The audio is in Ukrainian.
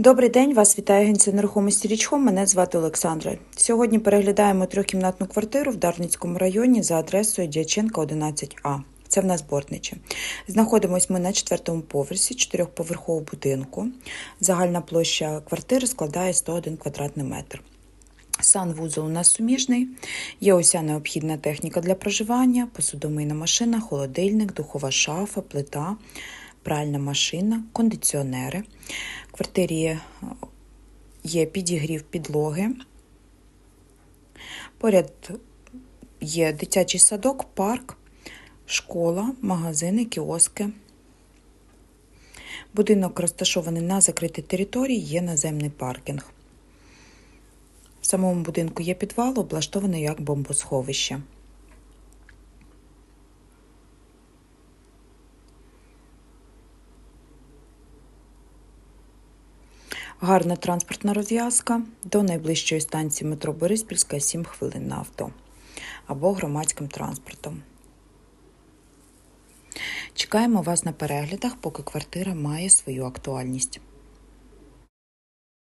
Добрий день, вас вітає агенція нерухомості Річхом. Мене звати Олександра. Сьогодні переглядаємо трьохкімнатну квартиру в Дарницькому районі за адресою Дяченка 11А. Це в нас Бортничі. Знаходимось ми на четвертому поверсі чотирьохповерхового будинку. Загальна площа квартири складає 101 квадратний метр. Санвузол у нас суміжний. Є уся необхідна техніка для проживання, посудомийна машина, холодильник, духова шафа, плита, пральна машина, кондиціонери. В квартирі е, є підігрів підлоги. Поряд є дитячий садок, парк, школа, магазини, кіоски. Будинок розташований на закритій території, є наземний паркінг. В самому будинку є підвал, облаштований як бомбосховище. Гарна транспортна розв'язка до найближчої станції метро Бориспільська 7 хвилин на авто або громадським транспортом. Чекаємо вас на переглядах, поки квартира має свою актуальність.